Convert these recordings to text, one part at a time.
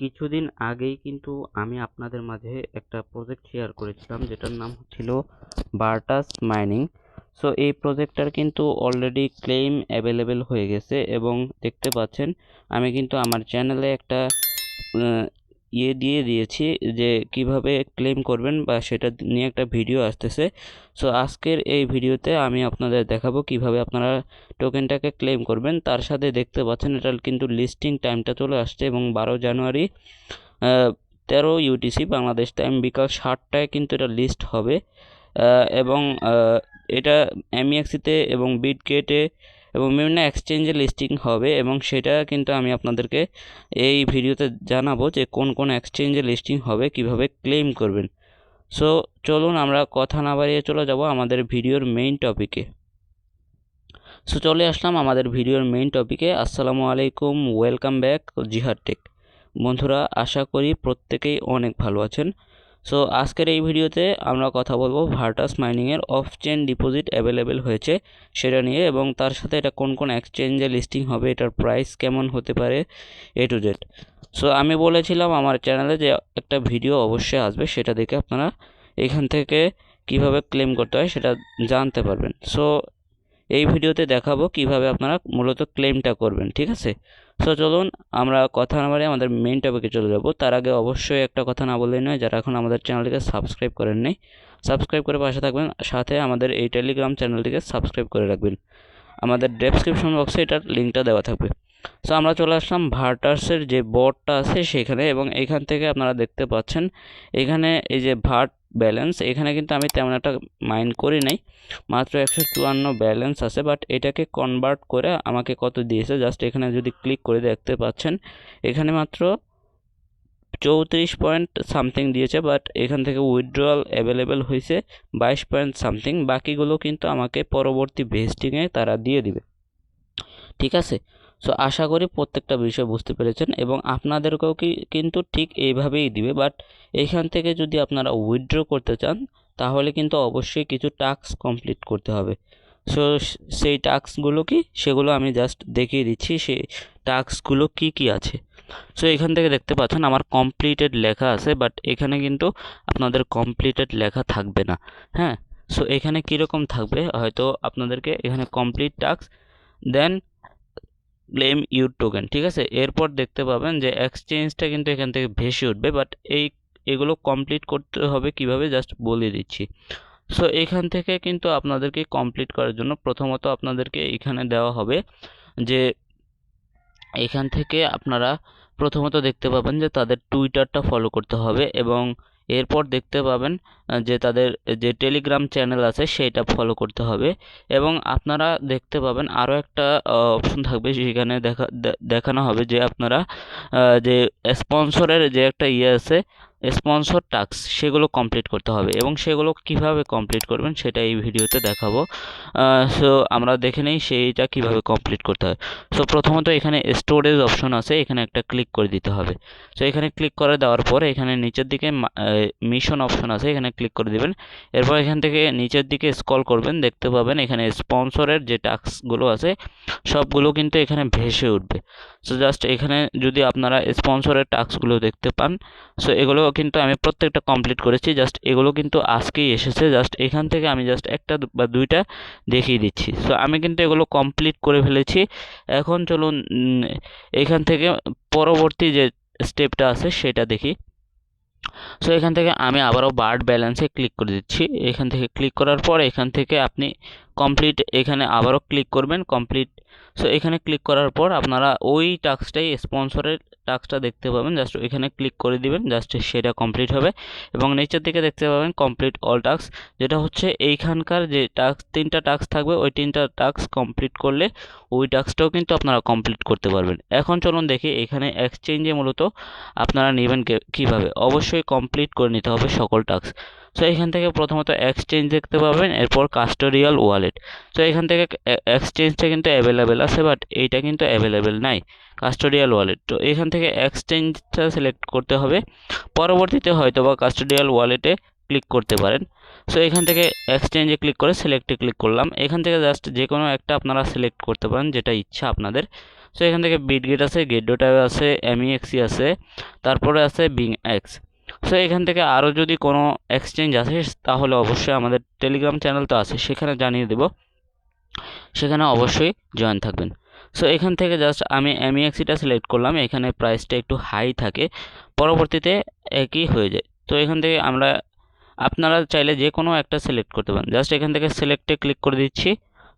কিছুদিন আগেই কিন্তু আমি আপনাদের মাঝে একটা প্রজেক্ট শেয়ার করেছিলাম, যেটার নাম ছিল বার্টাস মাইনিং। সো এই প্রজেক্টটার কিন্তু অলরেডি ক্লেম অ্যাভেলেবেল হয়ে গেছে এবং দেখতে পাচ্ছেন, আমি কিন্তু আমার চ্যানেলে একটা ইয়ে দিয়ে দিয়েছি যে কীভাবে ক্লেম করবেন বা সেটা নিয়ে একটা ভিডিও আসতেছে। সো আজকের এই ভিডিওতে আমি আপনাদের দেখাবো কীভাবে আপনারা টোকেনটাকে ক্লেম করবেন। তার সাথে দেখতে পাচ্ছেন এটার কিন্তু লিস্টিং টাইমটা চলে আসছে এবং বারো জানুয়ারি তেরো ইউটিসি বাংলাদেশ টাইম বিকাল সাতটায় কিন্তু এটা লিস্ট হবে। এবং এটা এমইএক্সিতে এবং বিটগেটে এবং বিভিন্ন এক্সচেঞ্জে লিস্টিং হবে এবং সেটা কিন্তু আমি আপনাদেরকে এই ভিডিওতে জানাব যে কোন কোন এক্সচেঞ্জে লিস্টিং হবে, কীভাবে ক্লেম করবেন। সো চলুন আমরা কথা না বাড়িয়ে চলে যাব আমাদের ভিডিওর মেইন টপিকে সো চলে আসলাম আমাদের ভিডিওর মেইন টপিকে আসসালামু আলাইকুম ওয়েলকাম ব্যাক জিহাদ টেক বন্ধুরা, আশা করি প্রত্যেকেই অনেক ভালো আছেন। সো আজকের এই ভিডিওতে আমরা কথা বলব ভার্টাস মাইনিংয়ের অফ চেন ডিপোজিট অ্যাভেলেবেল হয়েছে সেটা নিয়ে এবং তার সাথে এটা কোন কোন এক্সচেঞ্জে লিস্টিং হবে, এটার প্রাইস কেমন হতে পারে এ টু জেড সো আমি বলেছিলাম আমার চ্যানেলে যে একটা ভিডিও অবশ্যই আসবে, সেটা দেখে আপনারা এখান থেকে কীভাবে ক্লেম করতে হয় সেটা জানতে পারবেন। সো এই ভিডিওতে দেখাবো কীভাবে আপনারা মূলত ক্লেমটা করবেন, ঠিক আছে? সো চলুন আমরা কথা না বাড়িয়ে আমাদের মেইন টপিকে চলে যাব। তার আগে অবশ্যই একটা কথা না বললেই নয়, যারা এখন আমাদের চ্যানেলটিকে সাবস্ক্রাইব করেন নাই সাবস্ক্রাইব করে পাশে থাকবেন, সাথে আমাদের এই টেলিগ্রাম চ্যানেলটিকে সাবস্ক্রাইব করে রাখবেন। আমাদের ডেসক্রিপশন বক্সে এটার লিঙ্কটা দেওয়া থাকবে। সো আমরা চলে আসলাম ভার্টার্সের যে বোর্ডটা আছে সেখানে, এবং এখান থেকে আপনারা দেখতে পাচ্ছেন, এখানে এই যে ভার্ট ব্যালেন্স এখানে কিন্তু আমি তেমন একটা মাইন্ড করি নাই। মাত্র একশো চুয়ান্ন ব্যালেন্স আছে বাট এটাকে কনভার্ট করে আমাকে কত দিয়েছে? জাস্ট এখানে যদি ক্লিক করে দেখতে পাচ্ছেন, এখানে মাত্র চৌত্রিশ পয়েন্ট সামথিং দিয়েছে বাট এখান থেকে উইথড্রয়াল অ্যাভেলেবেল হয়েছে বাইশ পয়েন্ট সামথিং বাকিগুলো কিন্তু আমাকে পরবর্তী ভেস্টিংয়ে তারা দিয়ে দিবে। ঠিক আছে? সো আশা করি প্রত্যেকটা বিষয় বুঝতে পেরেছেন এবং আপনাদেরকেও কি, কিন্তু ঠিক এইভাবেই দিবে। বাট এইখান থেকে যদি আপনারা উইথড্র করতে চান, তাহলে কিন্তু অবশ্যই কিছু টাস্ক কমপ্লিট করতে হবে। সো সেই টাস্কগুলো কি, সেগুলো আমি জাস্ট দেখিয়ে দিচ্ছি সেই টাস্কগুলো কি কি আছে। সো এখান থেকে দেখতে পাচ্ছেন আমার কমপ্লিটেড লেখা আছে বাট এখানে কিন্তু আপনাদের কমপ্লিটেড লেখা থাকবে না। হ্যাঁ? সো এখানে কীরকম থাকবে? হয়তো আপনাদেরকে এখানে complete task then claim your token ঠিক আছে? এরপর দেখতে পাবেন যে এক্সচেঞ্জটা কিন্তু এখান থেকে ভেসে উঠবে বাট এই, এগুলো কমপ্লিট করতে হবে কীভাবে? জাস্ট বলে দিচ্ছি। সো এখান থেকে কিন্তু আপনাদেরকে কমপ্লিট করার জন্য প্রথমত আপনাদেরকে এখানে দেওয়া হবে যে এখান থেকে আপনারা প্রথমত দেখতে পাবেন যে তাদের টুইটারটা ফলো করতে হবে এবং এরপর দেখতে পাবেন যে তাদের, যে টেলিগ্রাম চ্যানেল আছে সেটা ফলো করতে হবে। এবং আপনারা দেখতে পাবেন আরও একটা অপশন থাকবে সেখানে দেখা দেখানো হবে যে আপনারা যে স্পন্সরের যে একটা ইয়ে আছে স্পন্সর টাস্ক সেগুলো কমপ্লিট করতে হবে এবং সেগুলো কীভাবে কমপ্লিট করবেন সেটা এই ভিডিওতে দেখাবো। সো আমরা দেখে নেই সেইটা কীভাবে কমপ্লিট করতে হয়। সো প্রথমত এখানে স্টোরেজ অপশন আছে, এখানে একটা ক্লিক করে দিতে হবে। সো এখানে ক্লিক করে দেওয়ার পর এখানে নিচের দিকে মিশন অপশন আছে, এখানে ক্লিক করে দিবেন। এরপর এখান থেকে নিচের দিকে স্ক্রল করবেন, দেখতে পাবেন এখানে স্পন্সরের যে টাস্কগুলো আছে, সবগুলো কিন্তু এখানে ভেসে উঠবে। সো জাস্ট এখানে যদি আপনারা স্পন্সরের টাস্কগুলো দেখতে পান সো এগুলো কিন্তু আমি প্রত্যেকটা কমপ্লিট করেছি জাস্ট এগুলো কিন্তু আজকেই এসেছে জাস্ট এখান থেকে আমি জাস্ট একটা বা দুইটা দেখিয়ে দিচ্ছি। সো আমি কিন্তু এগুলো কমপ্লিট করে ফেলেছি। এখন চলুন এখান থেকে পরবর্তী যে স্টেপটা আছে সেটা দেখি। সো এখান থেকে আমি আবারও বার্ড ব্যালেন্সে ক্লিক করে দিচ্ছি। এখান থেকে ক্লিক করার পর এখান থেকে আপনি কমপ্লিট এখানে আবারও ক্লিক করবেন কমপ্লিট সো এখানে ক্লিক করার পর আপনারা ওই টাস্কটাই স্পন্সরের টাস্কটা দেখতে পাবেন। জাস্ট এখানে ক্লিক করে দিবেন জাস্ট সেটা কমপ্লিট হবে। এবং নিচের দিকে দেখতে পাবেন কমপ্লিট অল টাস্ক যেটা হচ্ছে এইখানকার যে টাস্ক তিনটা টাস্ক থাকবে, ওই তিনটা টাস্ক কমপ্লিট করলে ওই টাস্কটাও কিন্তু আপনারা কমপ্লিট করতে পারবেন। এখন চলুন দেখি এখানে এক্সচেঞ্জে মূলত আপনারা নেবেন কীভাবে? অবশ্যই কমপ্লিট করে নিতে হবে সকল টাস্ক সো এখান থেকে প্রথমত এক্সচেঞ্জ দেখতে পাবেন, এরপর কাস্টোডিয়াল ওয়ালেট তো এখান থেকে এক্সচেঞ্জটা কিন্তু অ্যাভেলেবেল আছে বাট এইটা কিন্তু অ্যাভেলেবেল নাই কাস্টোডিয়াল ওয়ালেট তো, এখান থেকে এক্সচেঞ্জটা সিলেক্ট করতে হবে। পরবর্তীতে হয়তো বা কাস্টোডিয়াল ওয়ালেটে ক্লিক করতে পারেন। সো এখান থেকে এক্সচেঞ্জে ক্লিক করে সিলেক্টে ক্লিক করলাম। এখান থেকে জাস্ট যে কোনো একটা আপনারা সিলেক্ট করতে পারেন, যেটা ইচ্ছা আপনাদের। সো এখান থেকে বিটগেট আছে গেটডোটাও আছে এমইএক্সি আছে, তারপরে আছে বিং এক্স সো এখান থেকে আরও যদি কোনো এক্সচেঞ্জ আছে তাহলে অবশ্যই আমাদের টেলিগ্রাম চ্যানেল তো আছে, সেখানে জানিয়ে দেব। সেখানে অবশ্যই জয়েন থাকবেন। সো এখান থেকে জাস্ট আমি এমইএক্সিটা সিলেক্ট করলাম, এখানে প্রাইসটা একটু হাই থাকে, পরবর্তীতে একই হয়ে যায়। তো, এখান থেকে আমরা, আপনারা চাইলে যে কোনো একটা সিলেক্ট করতে পারেন। জাস্ট এখান থেকে সিলেক্টে ক্লিক করে দিচ্ছি।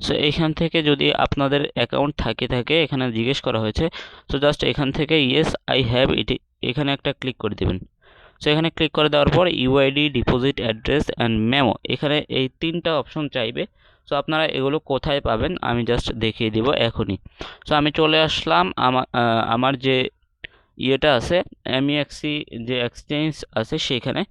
সো এখান থেকে যদি আপনাদের অ্যাকাউন্ট থাকে থাকে, এখানে জিজ্ঞেস করা হয়েছে সো জাস্ট এখান থেকে ইয়েস আই হ্যাভ ইট এখানে একটা ক্লিক করে দেবেন। সো এখানে ক্লিক করে দেওয়ার পর UID deposit address and memo এখানে এই তিনটা অপশন চাইবে। সো আপনারা এগুলো কোথায় পাবেন আমি জাস্ট দেখিয়ে দিব এখনই। সো আমি চলে আসলাম আমার আমার যে ইয়েটা আছে এমইএক্সি যে এক্সচেঞ্জ আছে সেখানে।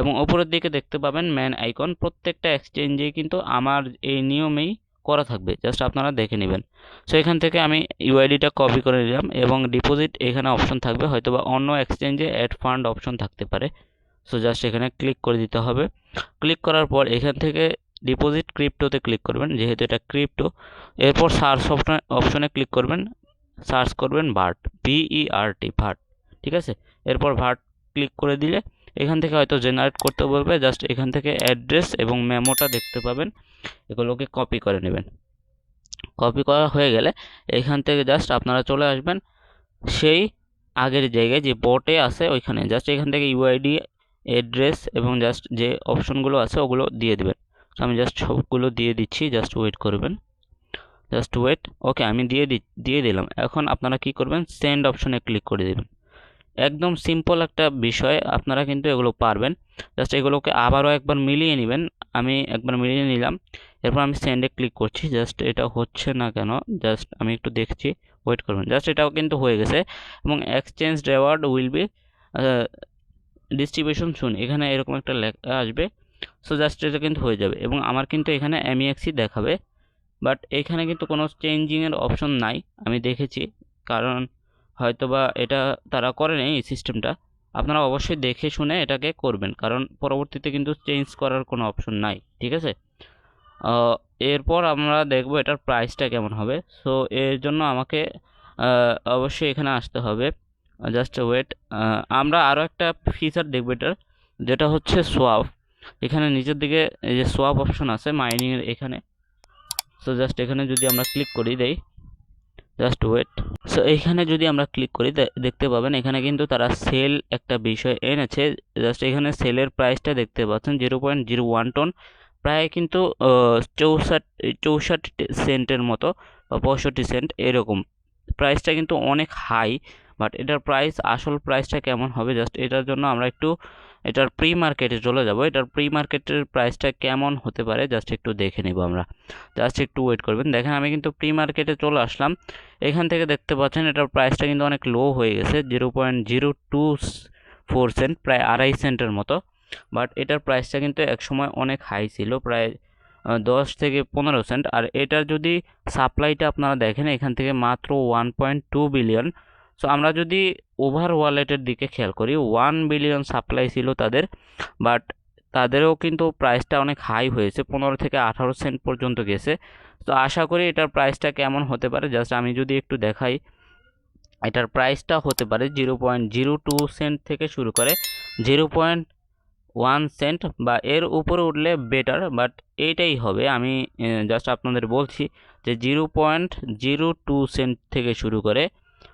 এবং ওপরের দিকে দেখতে পাবেন ম্যান আইকন প্রত্যেকটা এক্সচেঞ্জেই কিন্তু আমার এই নিয়মেই করা থাকবে জাস্ট আপনারা দেখে নেবেন। সো এখান থেকে আমি ইউআইডিটা কপি করে নিলাম এবং ডিপোজিট এখানে অপশন থাকবে হয়তো বা অন্য এক্সচেঞ্জে অ্যাড ফান্ড অপশন থাকতে পারে। সো জাস্ট এখানে ক্লিক করে দিতে হবে। ক্লিক করার পর এখান থেকে ডিপোজিট ক্রিপ্টোতে ক্লিক করবেন, যেহেতু এটা ক্রিপ্টো এরপর সার্চ অপশনে অপশনে ক্লিক করবেন সার্চ করবেন ভার্ট ভিইআরটি ভার্ট ঠিক আছে? এরপর ভার্ট ক্লিক করে দিলে এখান থেকে হয়তো জেনারেট করতে বলবে জাস্ট এখান থেকে অ্যাড্রেস এবং মেমোটা দেখতে পাবেন। এগুলোকে কপি করে নেবেন। কপি করা হয়ে গেলে এখান থেকে জাস্ট আপনারা চলে আসবেন সেই আগের জায়গায় যে বটে আছে ওইখানে। জাস্ট এখান থেকে ইউআইডি অ্যাড্রেস এবং জাস্ট যে অপশনগুলো আছে ওগুলো দিয়ে দেবেন। তো আমি জাস্ট সবগুলো দিয়ে দিচ্ছি জাস্ট ওয়েট করবেন। জাস্ট ওয়েট ওকে আমি দিয়ে দিয়ে দিলাম। এখন আপনারা কি করবেন সেন্ড অপশনে ক্লিক করে দেবেন। একদম সিম্পল একটা বিষয়, আপনারা কিন্তু এগুলো পারবেন। জাস্ট এগুলোকে আবারও একবার মিলিয়ে নেবেন। আমি একবার মিলিয়ে নিলাম। এরপর আমি সেন্ডে ক্লিক করছি। জাস্ট এটা হচ্ছে না কেন? জাস্ট আমি একটু দেখছি। ওয়েট করবেন জাস্ট এটাও কিন্তু হয়ে গেছে। এবং exchange reward will be distribution soon এখানে এরকম একটা লেখা আসবে। সো জাস্ট এটা কিন্তু হয়ে যাবে। এবং আমার কিন্তু এখানে এমইএক্সি দেখাবে। বাট এখানে কিন্তু কোনো চেঞ্জিংয়ের অপশন নাই। আমি দেখেছি। কারণ হয়তো বা এটা তারা করে নেই এই সিস্টেমটা আপনারা অবশ্যই দেখে শুনে এটাকে করবেন, কারণ পরবর্তীতে কিন্তু চেঞ্জ করার কোনো অপশন নাই, ঠিক আছে? এরপর আমরা দেখব এটার প্রাইসটা কেমন হবে। সো এর জন্য আমাকে অবশ্যই এখানে আসতে হবে। জাস্ট ওয়েট আমরা আরও একটা ফিচার দেখব এটার, যেটা হচ্ছে সোয়াপ এখানে নিচের দিকে এই যে সোয়াপ অপশন আছে মাইনিংয়ের এখানে। সো জাস্ট এখানে যদি আমরা ক্লিক করি, দেই। জাস্ট ওয়েট সো এইখানে যদি আমরা ক্লিক করি দেখতে পাবেন এখানে কিন্তু তারা সেল একটা বিষয় এনেছে। জাস্ট এখানে সেলের প্রাইসটা দেখতে পাচ্ছেন zero point zero one ton প্রায় কিন্তু চৌষট্টি চৌষট্টি সেন্টের মতো পঁয়ষট্টি সেন্ট এরকম। প্রাইসটা কিন্তু অনেক হাই বাট এটার প্রাইস আসল প্রাইসটা কেমন হবে? জাস্ট এটার জন্য আমরা একটু এটার প্রি মার্কেটে চলে যাব। এটার প্রি মার্কেটের প্রাইসটা কেমন হতে পারে? জাস্ট একটু দেখে নেব আমরা। জাস্ট একটু ওয়েট করবেন। দেখেন, আমি কিন্তু প্রি মার্কেটে চলে আসলাম। এখান থেকে দেখতে পাচ্ছেন, এটার প্রাইসটা কিন্তু অনেক লো হয়ে গেছে zero point zero two four cent প্রায় আড়াই সেন্টের মতো। বাট এটার প্রাইসটা কিন্তু একসময় অনেক হাই ছিল, প্রায় দশ থেকে পনেরো সেন্ট আর এটার যদি সাপ্লাইটা আপনারা দেখেন, এখান থেকে মাত্র one point two billion so আমরা যদি ওভার ওয়ালেটের দিকে খেয়াল করি ওয়ান বিলিয়ন সাপ্লাই ছিল তাদের বাট তাদেরও কিন্তু প্রাইসটা অনেক হাই হয়েছে, পনেরো থেকে আঠারো সেন্ট পর্যন্ত গেছে। তো আশা করি এটার প্রাইসটা কেমন হতে পারে? জাস্ট আমি যদি একটু দেখাই, এটার প্রাইসটা হতে পারে zero point zero two cent থেকে শুরু করে জিরো পয়েন্ট ওয়ান সেন্ট বা এর উপরে উঠলে বেটার বাট এইটাই হবে। আমি জাস্ট আপনাদের বলছি যে zero point zero two cent থেকে শুরু করে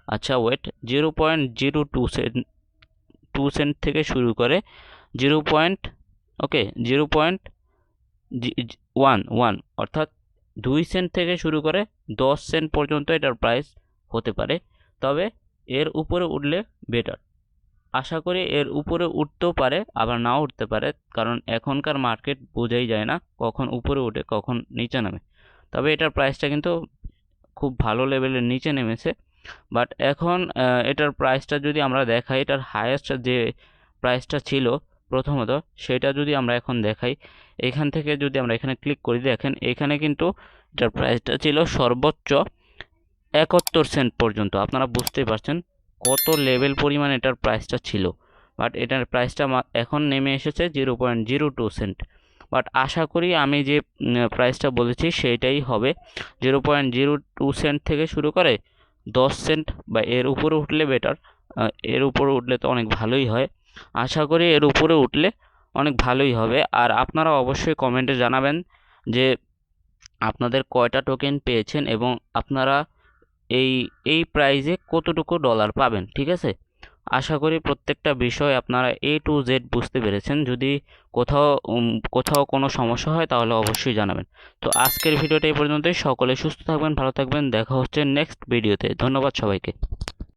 আচ্ছা wait zero point zero two cent two cent থেকে শুরু করে zero point okay zero point one one অর্থাৎ দুই সেন্ট থেকে শুরু করে দশ সেন্ট পর্যন্ত এটার প্রাইস হতে পারে। তবে এর উপরে উঠলে বেটার আশা করি এর উপরে উঠতেও পারে, আবার নাও উঠতে পারে, কারণ এখনকার মার্কেট বোঝাই যায় না কখন উপরে উঠে, কখন নিচে নামে। তবে এটার প্রাইসটা কিন্তু খুব ভালো লেভেলের নিচে নেমেছে। বাট এখন এটার প্রাইসটা যদি আমরা দেখাই, এটার হায়েস্ট যে প্রাইসটা ছিল প্রথমত, সেটা যদি আমরা এখন দেখাই, এখান থেকে যদি আমরা এখানে ক্লিক করি, দেখেন এখানে কিন্তু এটার প্রাইসটা ছিল সর্বোচ্চ একাত্তর সেন্ট পর্যন্ত। আপনারা বুঝতেই পারছেন কত লেভেল পরিমাণ এটার প্রাইসটা ছিল। বাট এটার প্রাইসটা এখন নেমে এসেছে zero point zero two cent but আশা করি আমি যে প্রাইসটা বলেছি, সেইটাই হবে। Zero point zero two cent থেকে শুরু করে দশ সেন্ট বা এর উপরে উঠলে বেটার এর উপরে উঠলে তো অনেক ভালোই হয়। আশা করি এর উপরে উঠলে অনেক ভালোই হবে। আর আপনারা অবশ্যই কমেন্টে জানাবেন যে আপনাদের কয়টা টোকেন পেয়েছেন এবং আপনারা এই এই প্রাইজে কতটুকু ডলার পাবেন, ঠিক আছে? আশা করি প্রত্যেকটা বিষয় আপনারা এ টু জেড বুঝতে পেরেছেন। যদি কোথাও কোথাও কোনো সমস্যা হয় তাহলে অবশ্যই জানাবেন। তো আজকের ভিডিওটা এই পর্যন্তই। সকলে সুস্থ থাকবেন, ভালো থাকবেন। দেখা হচ্ছে নেক্সট ভিডিওতে ধন্যবাদ সবাইকে।